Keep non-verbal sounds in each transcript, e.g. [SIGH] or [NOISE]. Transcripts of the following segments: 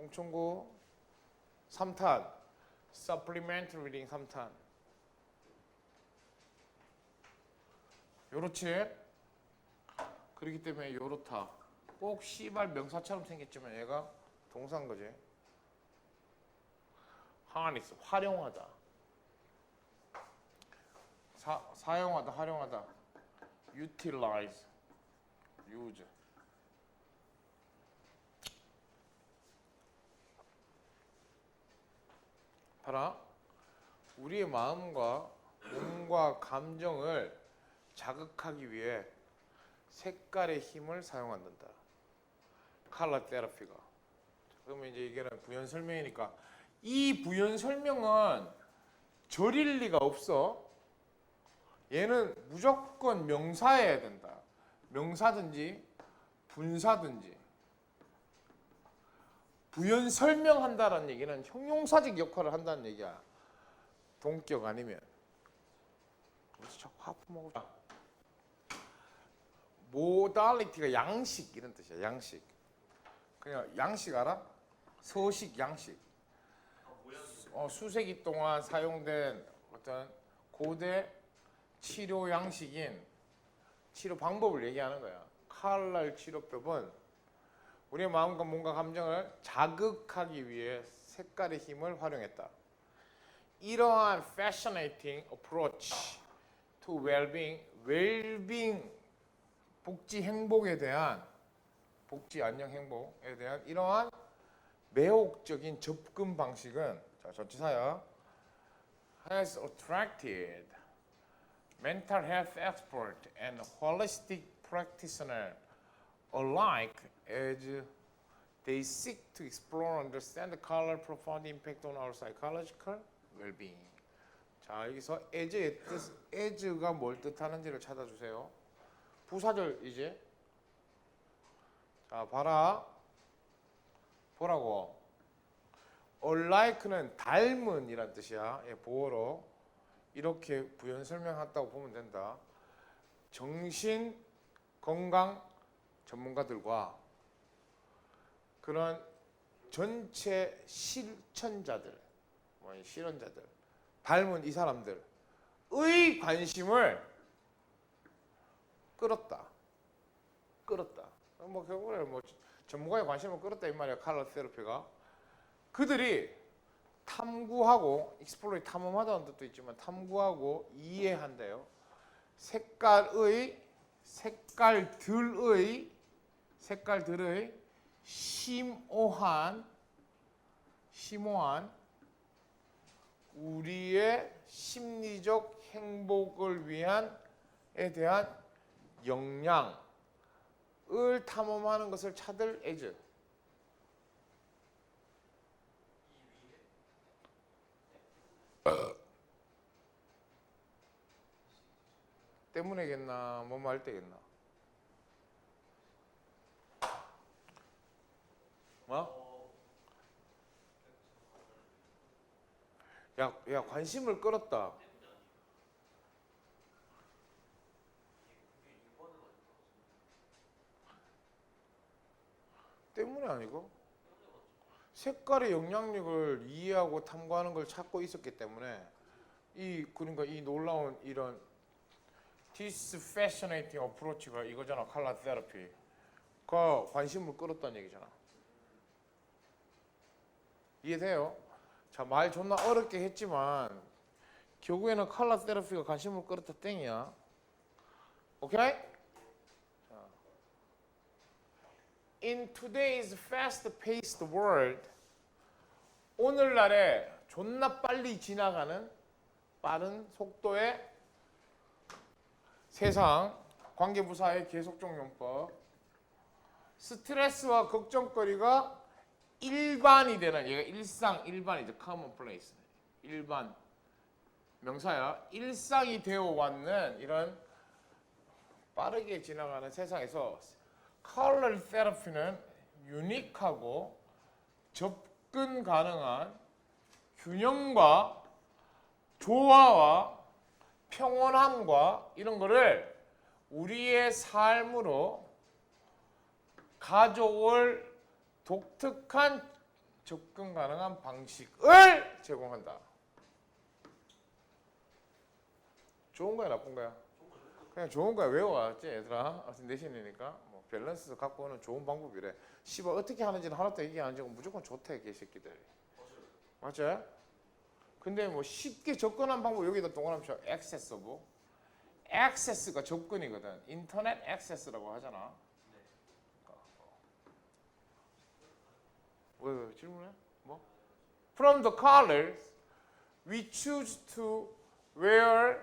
홍천구 3탄 supplementary reading 3탄. 요렇지? 그렇기 때문에 요렇다. 꼭 씨발 명사처럼 생겼지만 얘가 동사인 거지. harness 활용하다. 사, 사용하다 활용하다. Utilize. Use 봐라. 우리의 마음과 몸과 감정을 자극하기 위해 색깔의 힘을 사용한단다. 컬러 테라피가. 그러면 이제 이게는 부연 설명이니까 이 부연 설명은 절일 리가 없어. 얘는 무조건 명사여야 된다. 명사든지 분사든지 부연 설명한다라는 얘기는 형용사적 역할을 한다는 얘기야. 동격 아니면 하품 먹을 모달리티가 양식 이런 뜻이야. 양식. 그냥 양식 알아? 서식 양식. 어, 수세기 동안 사용된 어떤 고대 치료 양식인 치료 방법을 얘기하는 거야. 칼날 치료법은 우리의 마음과 몸과 감정을 자극하기 위해 색깔의 힘을 활용했다. 이러한 fascinating approach to well-being, well-being 복지 행복에 대한 복지 안녕 행복에 대한 이러한 매혹적인 접근 방식은 자 전치사야 has attracted mental health expert and holistic practitioner alike as they seek to explore and understand the color profound impact on our psychological well-being. 자 여기서 as의 뜻, as가 뭘 뜻하는지를 찾아주세요. 부사절 이제 자 봐라 보라고 alike는 닮은이란 뜻이야. 예, 보어로 이렇게 부연 설명했다고 보면 된다. 정신 건강 전문가들과 그런 전체 실천자들, 뭐 실현자들, 닮은 이 사람들의 관심을 끌었다. 끌었다. 뭐 결국에 뭐 전문가의 관심을 끌었다 이 말이야 칼라 테라피가 그들이 탐구하고 익스플로이 탐험하다는 뜻도 있지만 탐구하고 이해한대요. 색깔의 색깔들의 색깔들의 심오한 심오한 우리의 심리적 행복을 위한 에 대한 역량을 탐험하는 것을 찾을 에즈. 때문에겠나 뭐 말 때겠나 뭐? 야, 야 관심을 끌었다. 때문에 아니고? 색깔의 영향력을 이해하고 탐구하는 걸 찾고 있었기 때문에 이 그러니까 이 놀라운 이런 fascinating approach가 이거잖아 칼라 테라피 그 관심을 끌었다는 얘기잖아 이해돼요? 자 말 존나 어렵게 했지만 결국에는 칼라 테라피가 관심을 끌었다 땡이야 오케이? 자. In today's fast-paced world 오늘날에 존나 빨리 지나가는 빠른 속도의 세상 관계부사의 계속적 용법 스트레스와 걱정거리가 일반이 되는 얘가 일상 일반이죠 commonplace. 일반. 명사야. 일상이 되어 왔는 이런 빠르게 지나가는 세상에서 컬러 테라피는 유니크하고 접근 가능한 균형과 조화와 평온함과 이런 거를 우리의 삶으로 가져올 독특한 접근 가능한 방식을 제공한다. 좋은 거야 나쁜 거야? 그냥 좋은 거야 외워왔지 얘들아. 어쨌든 내신이니까 뭐 밸런스 갖고 오는 좋은 방법이래. 씨발 어떻게 하는지는 하나도 얘기 안 하고 무조건 좋대 개새끼들. 맞아요? 근데 뭐 쉽게 접근한 방법 여기다 동그라미 쳐 accessible. access가 접근이거든. 인터넷 access라고 하잖아. 왜, 왜 질문해? 뭐? From the colors we choose to wear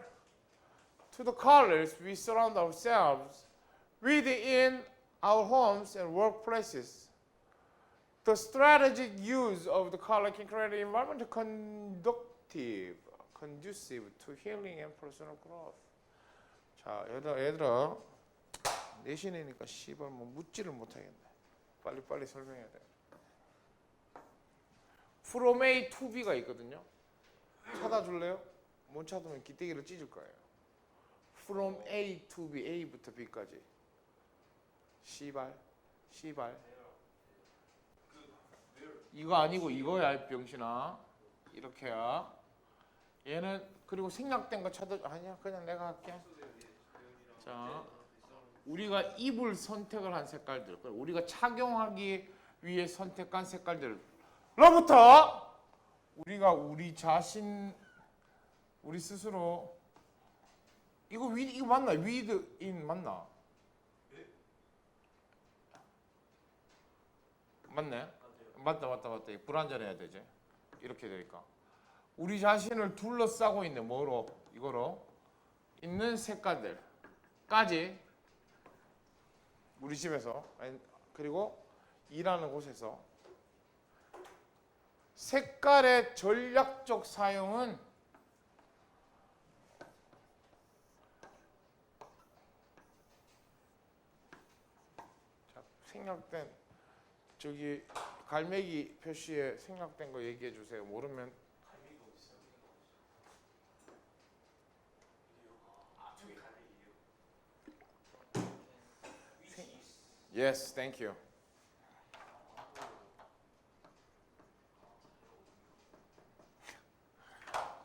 to the colors we surround ourselves within our homes and workplaces. The strategic use of the color can create an environment conductive, conducive to healing and personal growth. 자, 얘들아, 얘들아, 내신이니까 씨발 뭐 묻지를 못하겠네. 빨리 빨리 설명해야 돼. From A to B가 있거든요. 찾아줄래요? 못 찾으면 기대기를 찢을 거예요. From A to B, A부터 B까지. 씨발, 씨발. 이거 아니고 이거야, 이 병신아. 이렇게야. 얘는 그리고 생략된 거 찾아 아니야, 그냥 내가 할게. 자, 우리가 입을 선택을 한 색깔들, 우리가 착용하기 위해 선택한 색깔들 로부터 우리가 우리 자신, 우리 스스로 이거 위 이거 맞나? 위드 인 맞나? 맞네. 맞다 맞다 맞다. 불안전해야 되지. 이렇게 되니까 우리 자신을 둘러싸고 있는 뭐로 이거로 있는 색깔들까지 우리 집에서 그리고 일하는 곳에서 색깔의 전략적 사용은 자, 생략된 저기 갈매기 표시에 생략된 거 얘기해 주세요. 모르면 Yes, thank you.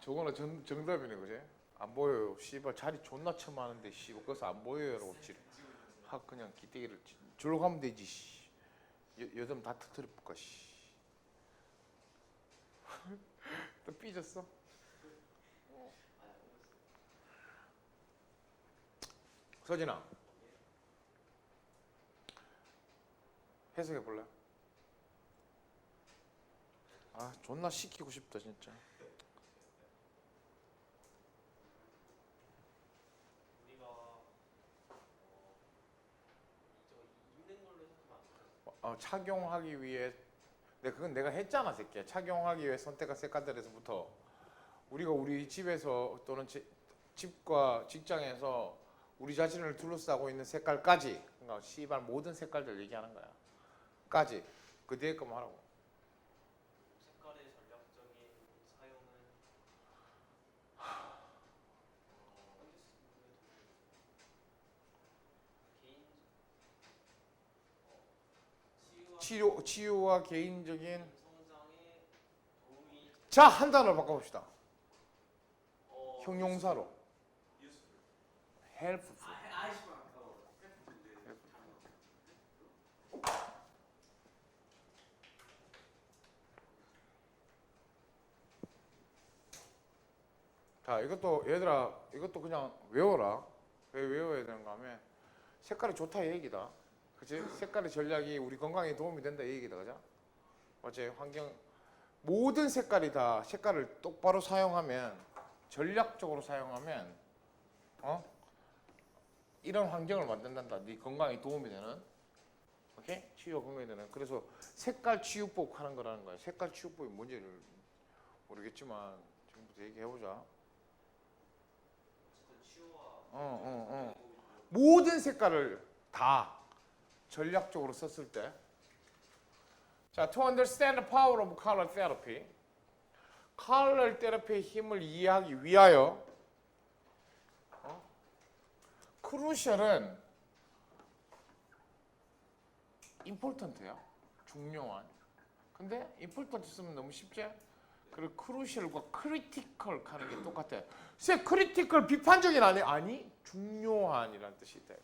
저거는 정, 정답이네, 그지? 안 보여요. 씨발 자리 존나 처마는데 씨발 거기서 안 보여요라고 지. 하 그냥 기대기를 지- 저로 가면 되지. 씨. 여, 여점 다 터트려 볼까 씨. [LAUGHS] 또 삐졌어? 서진아. 해석해 볼래? 아 존나 시키고 싶다 진짜. 우리가 어, 저거 입는 걸로 해석하면 안 될까요? 어, 착용하기 위해 네, 그건 내가 했잖아 새끼야. 착용하기 위해 선택한 색깔들에서부터. 우리가 우리 집에서 또는 지- 집과 직장에서 우리 자신을 둘러싸고 있는 색깔까지 그러니까 씨발 모든 색깔들 얘기하는 거야. 까지. 그 뒤에 거만 하라고 색깔의 전략적인 사용은 어, 개인 어, 치료, 치유와 개인적인 자 한 단어로 바꿔봅시다. 어, 형용사로. Helpful. 자 이것도 얘들아 이것도 그냥 외워라. 왜 외워야 되는가 하면 색깔이 좋다 이 얘기다 그치? 색깔의 전략이 우리 건강에 도움이 된다 이 얘기다 그죠? 맞지 환경 모든 색깔이 다 색깔을 똑바로 사용하면 전략적으로 사용하면 어? 이런 환경을 만든단다. 네 건강에 도움이 되는. 오케이? 치유 건강에 되는. 그래서 색깔 치유법 하는 거라는 거야. 색깔 치유법이 뭔지를 모르겠지만 지금부터 얘기해 보자. 어, 어, 어. 모든 색깔을 다 전략적으로 썼을 때. 자, to understand the power of color therapy. 컬러 테라피의 힘을 이해하기 위하여 어? 크루셜은 important야. 중요한 근데 important 쓰면 너무 쉽지? 그리고 crucial과 critical 하는 게 똑같아. 쎄 critical 비판적인 아니 아니 중요한이란 뜻이 있다.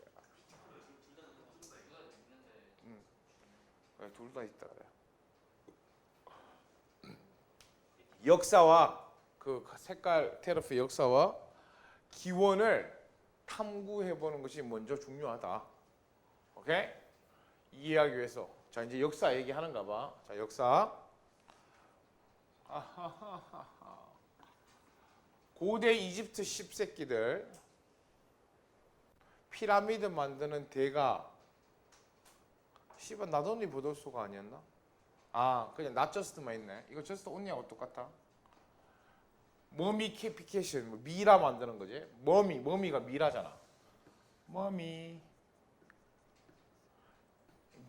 둘 다 있다 그래. 역사와 그 색깔 테러프 역사와 기원을 탐구해 보는 것이 먼저 중요하다. 오케이? 이해하기 위해서. 자, 이제 역사 얘기하는가 봐. 자, 역사. 아하하하하. 고대 이집트 십새끼들 피라미드 만드는 대가 씨발 나돈니 보돌소가 아니었나? 아 그냥 나 저스트만 있네. 이거 저스트 온니하고 똑같아. 머미 캐피케이션 뭐 미라 만드는 거지. 머미 머미가 미라잖아. 머미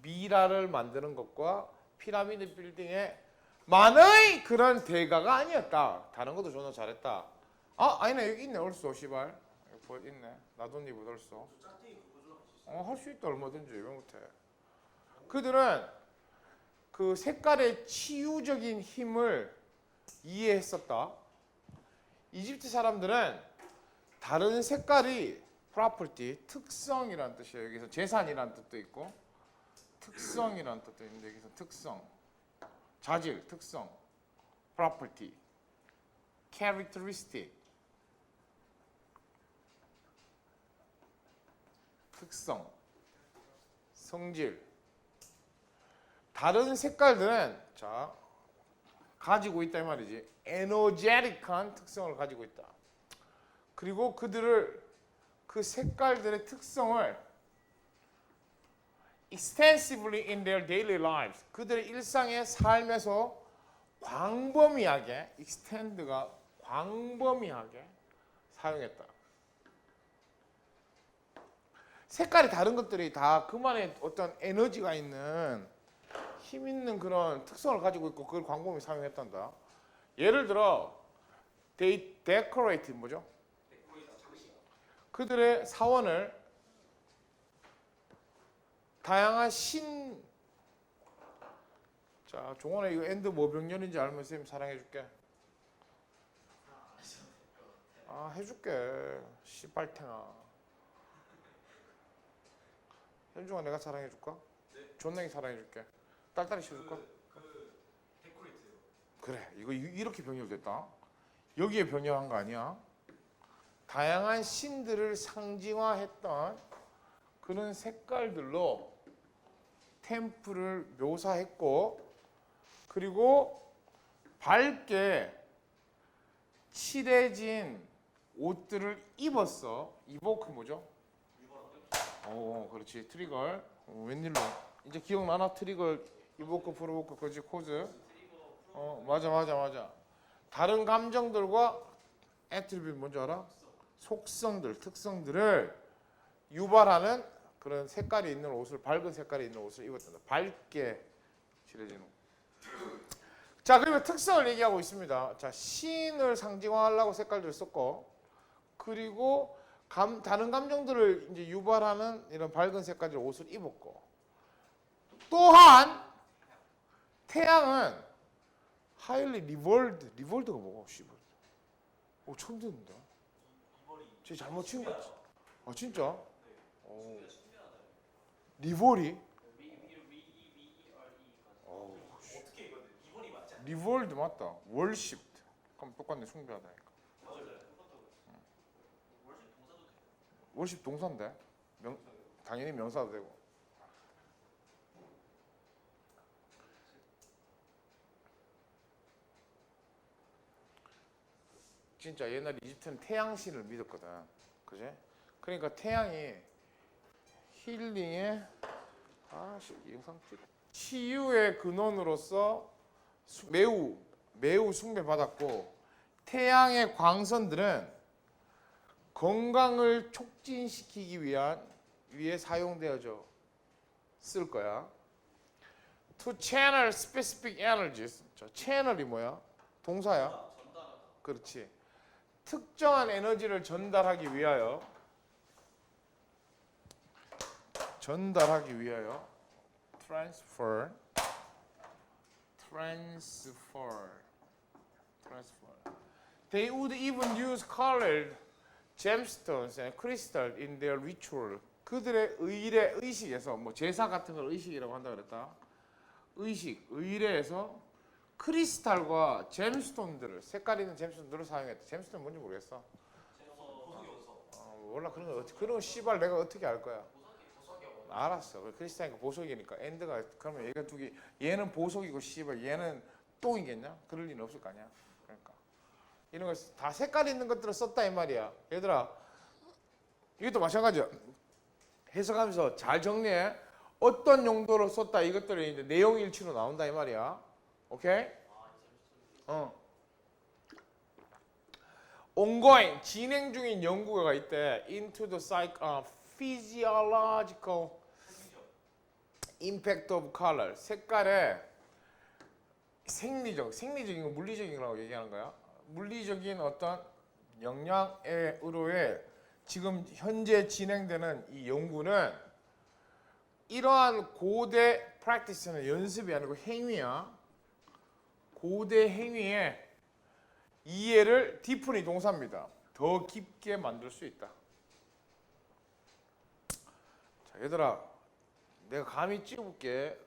미라를 만드는 것과 피라미드 빌딩의 만의 그런 대가가 아니었다. 다른 것도 존나 잘했다. 아 아니네 여기 있네 얼쏘 씨발 여기 보 있네. 나돈니 보돌소. 어할 수 있다 얼마든지 왜 못해. 그들은 그 색깔의 치유적인 힘을 이해했었다. 이집트 사람들은 다른 색깔이 property, 특성이란 뜻이에요. 여기서 재산이란 뜻도 있고 특성이란 뜻도 있는데 여기서 특성, 자질, 특성, property, characteristic, 특성, 성질. 다른 색깔들은 자 가지고 있다 이 말이지. 에너제틱한 특성을 가지고 있다. 그리고 그들을 그 색깔들의 특성을 extensively in their daily lives 그들의 일상의 삶에서 광범위하게 extend가 광범위하게 사용했다. 색깔이 다른 것들이 다 그만의 어떤 에너지가 있는 힘 있는 그런 특성을 가지고 있고 그걸 광범위 사용했단다. 예를 들어 they decorate 뭐죠? 그들의 사원을 다양한 신 자, 종원아 이거 엔드 뭐 병렬인지 알면 선생님 사랑해 줄게. 아, 해 줄게. 씨발탱아. 현중아 내가 사랑해 줄까? 존냉이 사랑해 줄게. 딸딸이 씌워줄까? 그래, 이거 이- 이렇게 병렬됐다. 여기에 병렬한 거 아니야? 다양한 신들을 상징화했던 그런 색깔들로 템플을 묘사했고 그리고 밝게 칠해진 옷들을 입었어. 이보크 뭐죠? 어, 그렇지. 트리걸. 어, 웬일로? 이제 기억나나? 트리걸, 이보크, 프로보크, 그지 코즈. 어, 맞아, 맞아, 맞아. 다른 감정들과 애트리뷰 뭔지 알아? 속성들, 특성들을 유발하는 그런 색깔이 있는 옷을 밝은 색깔이 있는 옷을 입었다. 밝게 칠해진 옷. 자, 그러면 특성을 얘기하고 있습니다. 자, 신을 상징화하려고 색깔들을 썼고, 그리고 감, 다른 감정들을 이제 유발하는 이런 밝은 색깔의 옷을 입었고, 또한 태양은 하일리 리볼드, 리볼드가 뭐고, 씨발. 오, 처음 듣는다. 쟤 잘못 친거 같지? 아, 진짜? 오. 리볼이? 어우, 씨. 리볼드 맞다. 월십. 그럼 똑같네 숭배하다니까. 월십 동사인데 명 당연히 명사도 되고. 진짜 옛날 이집트는 태양신을 믿었거든. 그지? 그러니까 태양이 힐링의 아씨 영상 찍 치유의 근원으로서 수- 매우 매우 숭배받았고 태양의 광선들은 건강을 촉진시키기 위한 위해 사용되어져 쓸 거야. To channel specific energies. 저 채널이 뭐야? 동사야. 그렇지. 특정한 에너지를 전달하기 위하여 전달하기 위하여 transfer transfer transfer they would even use colored gemstones and crystal in their ritual 그들의 의례 의식에서 뭐 제사 같은 걸 의식이라고 한다 그랬다 의식 의례에서 크리스탈과 잼스톤들을 색깔 있는 잼스톤들을 사용했다 잼스톤 뭔지 모르겠어 어, 몰라 그런 거 어떻게 그런 거 씨발 내가 어떻게 알 거야 알았어. 그 크리스탈이니까 보석이니까 엔드가 그러면 얘가 두 개. 얘는 보석이고 씨발 얘는 똥이겠냐? 그럴 리는 없을 거 아니야. 그러니까 이런 거 다 색깔 있는 것들을 썼다 이 말이야. 얘들아 이것도 마찬가지야. 해석하면서 잘 정리해. 어떤 용도로 썼다 이것들이 이제 내용 일치로 나온다 이 말이야. 오케이? 어. ongoing 진행 중인 연구가 있대. into the psych, uh, physiological impact of color. 색깔의 생리적, 생리적인 거 물리적인 거라고 얘기하는 거야. 물리적인 어떤 영향에 의로의 지금 현재 진행되는 이 연구는 이러한 고대 프랙티스는 연습이 아니고 행위야. 고대 행위에 이해를 디프니 동사입니다. 더 깊게 만들 수 있다. 자, 얘들아, 내가 감히 찍어볼게.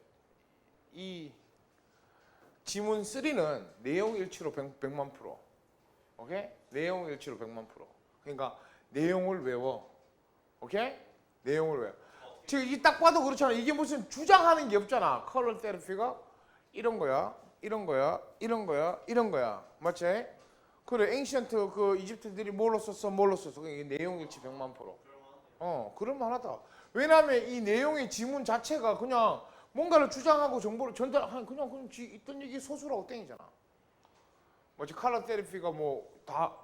이 지문 3는 내용 일치로 100, 100 만 프로. 오케이? 내용 일치로 100만 프로. 그러니까 내용을 외워. 오케이? 내용을 외워. 지금 이 딱 봐도 그렇잖아. 이게 무슨 주장하는 게 없잖아. 컬러 테라피가 이런 거야. 이런 거야. 이런 거야. 이런 거야. 맞지? 그래. 엔시언트 그 이집트들이 뭘로 썼어? 뭘로 썼어? 이게 내용 일치 100만 프로. 어, 그럴 만하다. 왜냐하면 이 내용의 지문 자체가 그냥 뭔가를 주장하고 정보를 전달한 그냥 그냥 지 있던 얘기 소수라고 땡이잖아. 뭐지 칼라 테라피가 뭐 다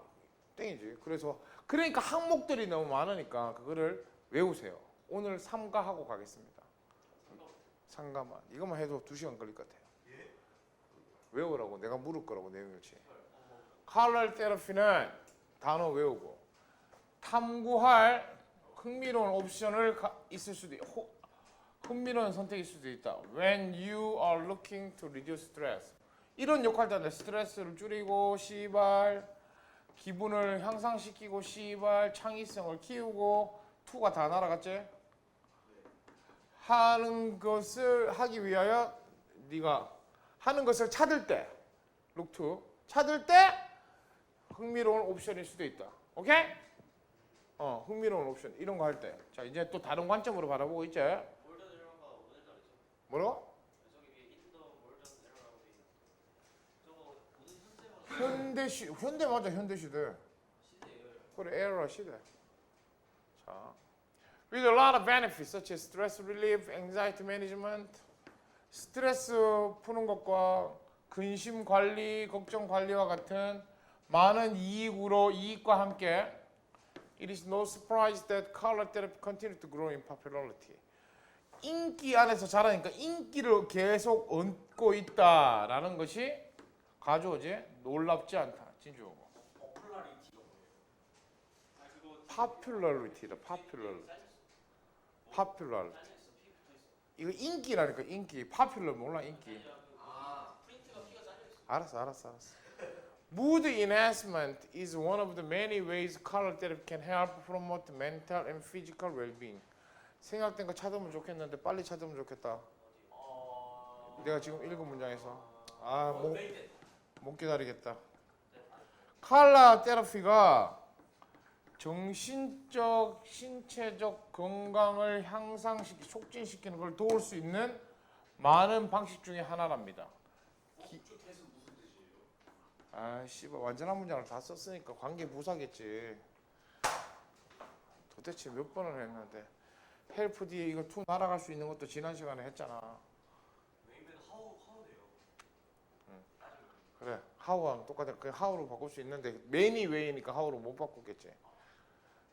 땡이지. 그래서 그러니까 항목들이 너무 많으니까 그거를 외우세요. 오늘 삼가하고 가겠습니다. 상가만 이것만 해도 두 시간 걸릴 것 같아요. 외우라고 내가 물을 거라고 내용일치. 칼라 테라피는 단어 외우고 탐구할 흥미로운 옵션을 가, 있을 수도 있, 호, 흥미로운 선택일 수도 있다. When you are looking to reduce stress. 이런 한다. 스트레스를 줄이고 시발 기분을 향상시키고 시발 창의성을 키우고 투가 다 날아갔지? 하는 것을 하기 위하여 네가 하는 것을 찾을 때 to 찾을 때 흥미로운 옵션일 수도 있다. 오케이? 어, 흥미로운 옵션 이런 거 할 때. 자, 이제 또 다른 관점으로 바라보고 날이죠. 뭐로? 현재만 현대 맞아 현대 시대. 그래 에러라 시대. 자, with a lot of benefits such as stress relief, anxiety management, 스트레스 푸는 것과 근심 관리, 걱정 관리와 같은 많은 이익으로 이익과 함께 it is no surprise that color therapy continues to grow in popularity. 인기 안에서 자라니까 인기를 계속 얻고 있다라는 것이 가져오지 놀랍지 않다. 진주. 버플라리티가 뭐예요? 아 그거 popularity다. popular. popular. 잘려 있어. 피 붙어 있어. 이거 인기라니까 인기. popular 몰라 인기. 아. 알았어, 알았어, 알았어. Mood enhancement is one of the many ways color therapy can help promote mental and physical well-being. 생각된 거 찾으면 좋겠는데 빨리 찾으면 좋겠다. 어. 내가 지금 읽은 문장에서 아, 어, 못, 메이드. 못 기다리겠다. 칼라 테라피가 정신적, 신체적 건강을 향상시키, 촉진시키는 걸 도울 수 있는 많은 방식 중에 하나랍니다. 아, 씨발 완전한 문장을 다 썼으니까 관계 부사겠지. 도대체 몇 번을 했는데 헬프 뒤에 이거 투 날아갈 수 있는 것도 지난 시간에 했잖아. 그래 하우랑 똑같아. 그 하우로 바꿀 수 있는데 매니 웨이니까 하우로 못 바꾸겠지.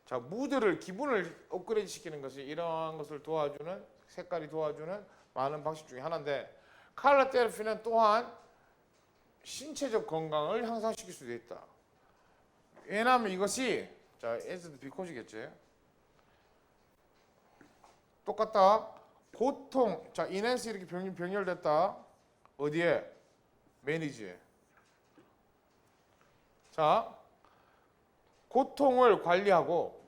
자 무드를 기분을 업그레이드 시키는 것이 이러한 것을 도와주는 색깔이 도와주는 많은 방식 중에 하나인데 칼라 테라피는 또한 신체적 건강을 향상시킬 수도 있다. 왜냐하면 이것이 자 에스드 비코시겠지. 똑같다. 고통 자 인핸스 이렇게 병, 병렬됐다. 어디에 매니지. 자, 고통을 관리하고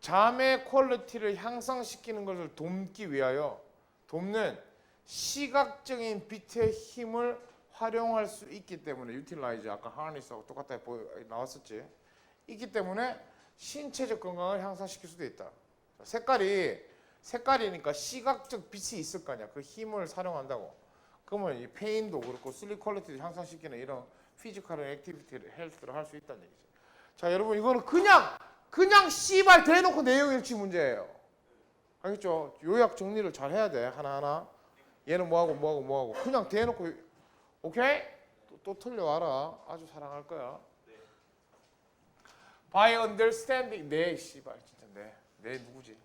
잠의 퀄리티를 향상시키는 것을 돕기 위하여 돕는 시각적인 빛의 힘을 활용할 수 있기 때문에 유틸라이즈 아까 하니스하고 똑같다 보- 나왔었지. 있기 때문에 신체적 건강을 향상시킬 수도 있다. 색깔이 색깔이니까 시각적 빛이 있을 거 아니야. 그 힘을 사용한다고. 그러면 이 페인도 그렇고 슬립 퀄리티를 향상시키는 이런 피지컬 액티비티를 헬스를 할 수 있다는 얘기죠. 자, 여러분 이거는 그냥 그냥 씨발 대놓고 내용 일치 문제예요. 알겠죠? 요약 정리를 잘 해야 돼 하나하나. 얘는 뭐하고 뭐하고 뭐하고 그냥 대놓고 오케이? 또, 또 틀려와라. 아주 사랑할 거야. By understanding 네 씨발 진짜 네. 네 누구지?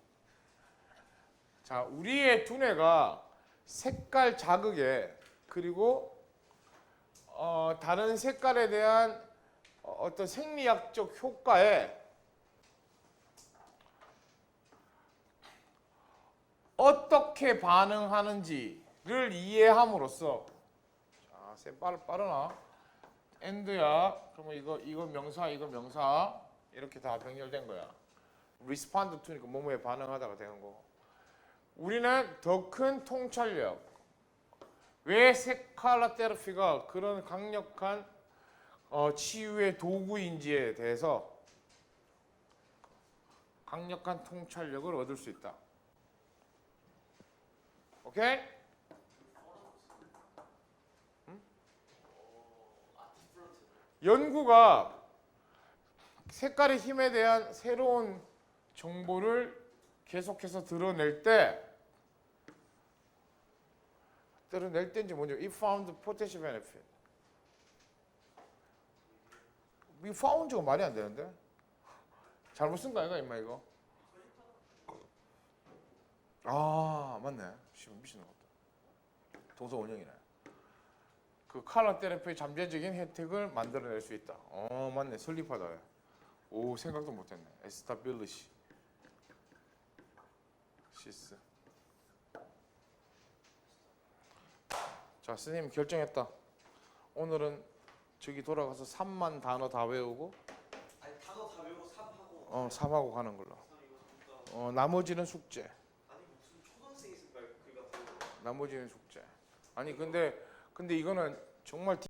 자, 우리의 두뇌가 색깔 자극에 그리고 어, 다른 색깔에 대한 어, 어떤 생리학적 효과에 어떻게 반응하는지를 이해함으로써 자, 쌤 빠르 빠르나? 엔드야. 그러면 이거 이거 명사 이거 명사 이렇게 다 병렬된 거야. respond to니까 뭐뭐에 반응하다가 되는 거. 우리는 더 큰 통찰력. 왜 색칼라 테라피가 그런 강력한 어, 치유의 도구인지에 대해서 강력한 통찰력을 얻을 수 있다. 오케이? 연구가 색깔의 힘에 대한 새로운 정보를 계속해서 드러낼 때 드러낼 때인지 뭔지 it found potential benefit 이 found가 말이 안 되는데? 잘못 쓴 거 아이가 임마 이거? 아 맞네. 씨 미친 것 같다. 동서 원형이네. 그 칼라 테라피의 잠재적인 혜택을 만들어낼 수 있다. 어 맞네. 설립하다. 오 생각도 못했네. 에스타빌리시. 시스. 자 스님 결정했다. 오늘은 저기 돌아가서 3만 단어 다 외우고? 아니 단어 다 외우고 3하고. 어 3하고 가는 걸로. 3 이거 진짜 어 나머지는 숙제. 아니 무슨 초등생이 있을까 글 같은 거. 나머지는 숙제. 아니 근데 근데 이거는 정말